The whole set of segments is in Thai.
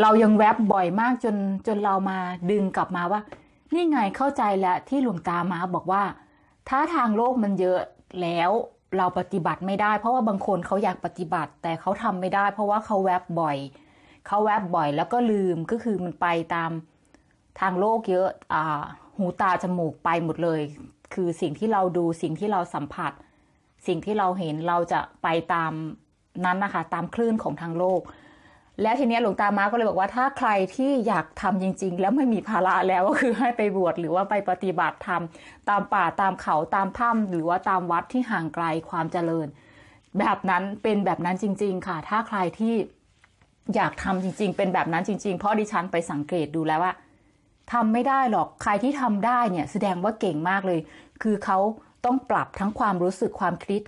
เรายังแวบบ่อยมากจนจนเรามาดึงกลับมาว่า นี่ไงเข้าใจแล้วที่หลวงตามาบอกว่า ถ้าทางโลกมันเยอะแล้วเราปฏิบัติไม่ได้ เพราะว่าบางคนเขาอยากปฏิบัติ แต่เขาทำไม่ได้ เพราะว่าเขาแวบบ่อยเขาแวบบ่อยแล้วก็ลืมก็คือมันไปตามทางโลกเยอะอ่าหูตาจมูกไปหมดเลย คือสิ่งที่เราดูสิ่งที่เราสัมผัส สิ่งที่เราเห็นเราจะไปตามนั้นนะคะ ตามคลื่นของทางโลก แล้วทีนี้หลวงตามาก็เลยบอกว่าถ้าใครที่อยากทำจริง ๆ แล้วไม่มีภาระแล้วก็คือให้ไปบวชหรือว่าไปปฏิบัติธรรมตามป่าตามเขาตามถ้ำหรือว่าตามวัดที่ห่างไกลความเจริญ แบบนั้นเป็นแบบนั้นจริง ๆ ค่ะ ถ้าใครที่อยากทำจริง ๆ เป็นแบบนั้นจริง ๆ เพราะดิฉันไปสังเกตดูแล้วว่าทำไม่ได้หรอกใครที่ทำได้เนี่ยแสดงว่าเก่งมากเลย คือเขาต้องปรับทั้งความรู้สึกความคิด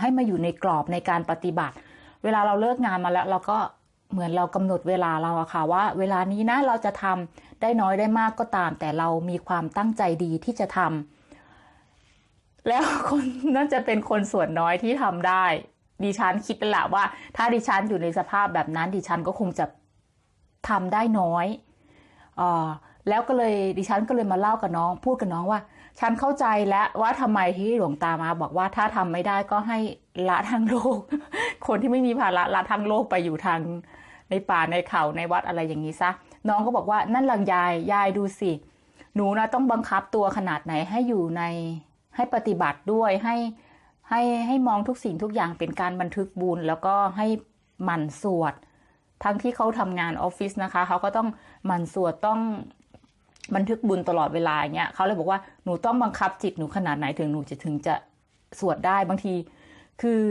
ให้มาอยู่ในกรอบในการปฏิบัติ เวลาเราเลิกงานมาแล้วเราก็ เหมือนเรากำหนดเวลาเราอะค่ะว่า เวลานี้นะเราจะทำได้น้อยได้มากก็ตาม แต่เรามีความตั้งใจดีที่จะทำแล้วคนน่าจะเป็นคนส่วนน้อยที่ทำได้ ดิฉันคิดแล้วละว่า ถ้าดิฉันอยู่ในสภาพแบบนั้นดิฉันก็คงจะทำได้น้อยอ่าแล้วก็เลยดิฉันก็เลยมาเล่ากับน้อง พูดกับน้องว่า ฉันเข้าใจแล้วว่าทำไมที่หลวงตามาบอกว่าถ้าทำไม่ได้ก็ให้ละทางโลก คนที่ไม่มีภาระละทางโลกไปอยู่ทาง ในป่าในเขาในวัดอะไรอย่างนี้ซะ น้องก็บอกว่านั่นลังยายยายดูสิ หนูนะต้องบังคับตัวขนาดไหนให้อยู่ในให้ปฏิบัติด้วยให้ให้ให้มองทุกสิ่งทุกอย่างเป็นการบันทึกบุญแล้วก็ให้หมั่นสวด ทั้งที่เขาทำงานออฟฟิศนะคะเขาก็ต้องหมั่นสวดต้องบันทึกบุญตลอดเวลาเงี้ยเขาเลยบอกว่าหนูต้องบังคับจิตหนูขนาดไหนถึงหนูจะถึงจะสวดได้บางที คือ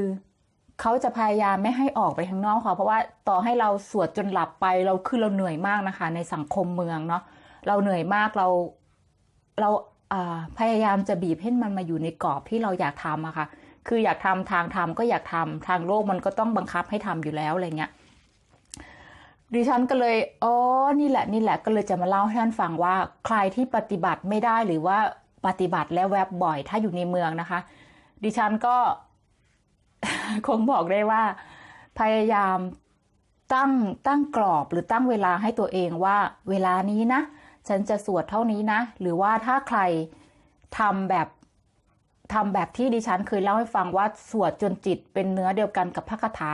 เขาจะพยายามไม่ให้ออกไปข้างนอกค่ะ เพราะว่าต่อให้เราสวดจนหลับไปเราคือเราเหนื่อยมากนะคะ ในสังคมเมืองเนาะเราเหนื่อยมากเราเราพยายามจะบีบให้มันมาอยู่ในกรอบที่เราอยากทำอะค่ะ คืออยากทำทางธรรมก็อยากทำทางโลกมันก็ต้องบังคับให้ทำอยู่แล้วอะไรเงี้ย ดิฉันก็เลย อ๋อ นี่แหละ นี่แหละ ก็เลยจะมาเล่าให้ท่านฟังว่าใครที่ปฏิบัติไม่ได้หรือว่าปฏิบัติแล้วแวบบ่อย ถ้าอยู่ในเมืองนะคะ ดิฉันก็ คงบอกได้ว่า พยายามตั้งตั้งกรอบหรือตั้งเวลาให้ตัวเองว่าเวลานี้นะ ฉันจะสวดเท่านี้นะ หรือว่าถ้าใครทำแบบทำแบบที่ดิฉันเคยเล่าให้ฟังว่าสวดจนจิตเป็นเนื้อเดียวกันกับพระคาถา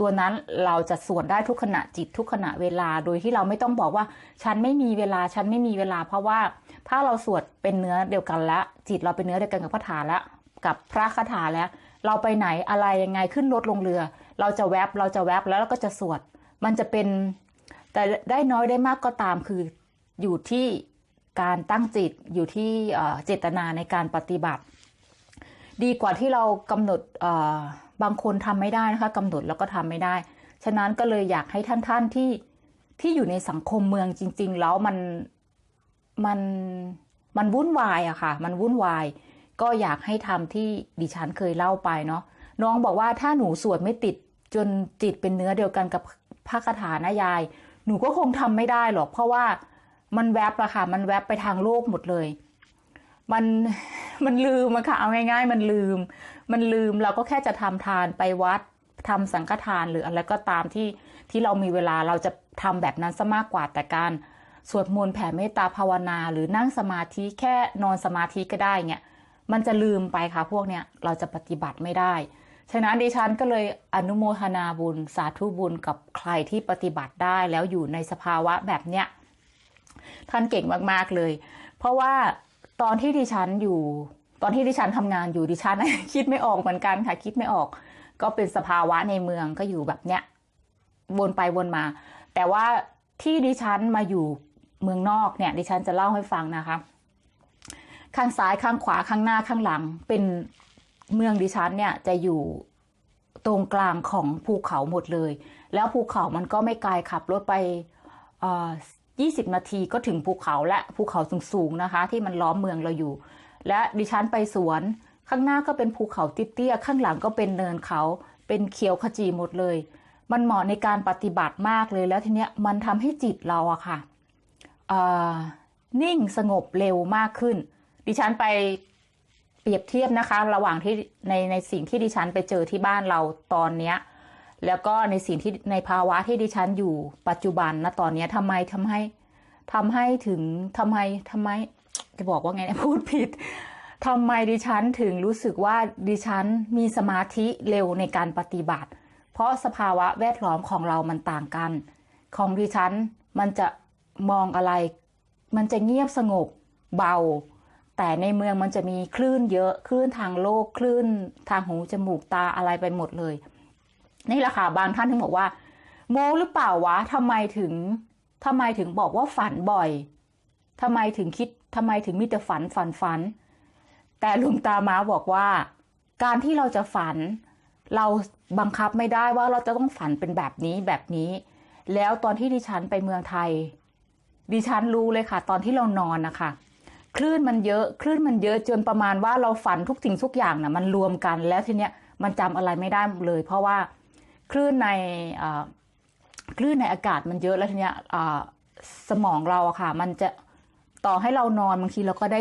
ตัวนั้นเราจะสวดได้ทุกขณะจิตทุกขณะเวลาโดยที่เราไม่ต้องบอกว่า ฉันไม่มีเวลาฉันไม่มีเวลา เพราะว่าถ้าเราสวดเป็นเนื้อเดียวกันแล้ว จิตเราเป็นเนื้อเดียวกันกับพระคาถาแล้วกับพระคาถาแล้ว เราไปไหนอะไรยังไงขึ้นรถลงเรือ เราจะแวบเราจะแวบแล้วเราก็จะสวด มันจะเป็นแต่ได้น้อยได้มากก็ตามคืออยู่ที่การตั้งจิตอยู่ที่เจตนาในการปฏิบัติ ดีกว่าที่เรากำหนดบางคนทำไม่ได้นะคะกำหนดแล้วก็ทำไม่ได้ ฉะนั้นก็เลยอยากให้ท่านท่านที่ที่อยู่ในสังคมเมืองจริง ๆ แล้วมันมันมันวุ่นวายอะค่ะ มันวุ่นวาย ก็อยากให้ทำที่ดิฉันเคยเล่าไปเนาะน้องบอกว่าถ้าหนูสวดไม่ติดจนจิตเป็นเนื้อเดียวกันกับพระคาถานะยาย หนูก็คงทำไม่ได้หรอก เพราะว่ามันแวบอะค่ะ มันแวบไปทางโลกหมดเลย มันมันลืมอะค่ะ เอาง่าย ๆ มันลืม มันลืมเราก็แค่จะทำทานไปวัดทำสังฆทานหรืออะไรก็ตามที่ที่เรามีเวลาเราจะทำแบบนั้นซะมากกว่าแต่การสวดมนต์แผ่เมตตาภาวนา หรือนั่งสมาธิแค่นอนสมาธิก็ได้เนี่ย มันจะลืมไปค่ะพวกเนี้ยเราจะปฏิบัติไม่ได้ ฉะนั้นดิฉันก็เลยอนุโมทนาบุญสาธุบุญกับใครที่ปฏิบัติได้แล้วอยู่ในสภาวะแบบเนี้ยท่านเก่งมากๆเลย เพราะว่าตอนที่ดิฉันอยู่ ตอนที่ดิฉันทำงานอยู่ดิฉันคิดไม่ออกเหมือนกันค่ะ คิดไม่ออก ก็เป็นสภาวะในเมืองก็อยู่แบบเนี้ยวนไปวนมา แต่ว่าที่ดิฉันมาอยู่เมืองนอกเนี่ย ดิฉันจะเล่าให้ฟังนะคะ ข้างซ้ายข้างขวาข้างหน้าข้างหลัง เป็นเมืองดิฉันเนี่ยจะอยู่ตรงกลางของภูเขาหมดเลย แล้วภูเขามันก็ไม่ไกลขับรถไปเอ่อ20นาทีก็ถึงภูเขาและภูเขาสูงๆนะคะ ที่มันล้อมเมืองเราอยู่ และดิฉันไปสวน ข้างหน้าก็เป็นภูเขาเตี้ยข้างหลังก็เป็นเนินเขา เป็นเขียวขจีหมดเลย มันเหมาะในการปฏิบัติมากเลยแล้วทีเนี้ยมันทำให้จิตเราอะค่ะเอ่อนิ่งสงบเร็วมากขึ้น ดิฉันไปเปรียบเทียบนะคะ ระหว่างที่ในในสิ่งที่ดิฉันไปเจอที่บ้านเราตอนเนี้ย แล้วก็ในสิ่งที่ในภาวะที่ดิฉันอยู่ปัจจุบันนะตอนเนี้ยทำไมทำให้ทำให้ถึงทำไมทำไมจะบอกว่าไงนะพูดผิดทำไมดิฉันถึงรู้สึกว่าดิฉันมีสมาธิเร็วในการปฏิบัติ เพราะสภาวะแวดล้อมของเรามันต่างกัน ของดิฉันมันจะมองอะไร มันจะเงียบสงบเบา แต่ในเมืองมันจะมีคลื่นเยอะคลื่นทางโลกคลื่นทางหูจมูกตาอะไรไปหมดเลย นี่แหละค่ะบางท่านถึงบอกว่า โมหรือเปล่าวะทำไมถึงทำไมถึงบอกว่าฝันบ่อยทำไมถึงคิดทำไมถึงมีแต่ฝันฝันฝัน แต่ลุงตามาบอกว่า การที่เราจะฝัน เราบังคับไม่ได้ว่าเราจะต้องฝันเป็นแบบนี้แบบนี้ แล้วตอนที่ดิฉันไปเมืองไทย ดิฉันรู้เลยค่ะ ตอนที่เรานอนนะคะ คลื่นมันเยอะคลื่นมันเยอะจนประมาณว่าเราฝันทุกสิ่งทุกอย่างนะมันรวมกันแล้วทีเนี้ยมันจำอะไรไม่ได้เลย เพราะว่าคลื่นในคลื่นในอากาศมันเยอะแล้วทีเนี้ยสมองเราอะค่ะ มันจะต่อให้เรานอนบางทีเราก็ได้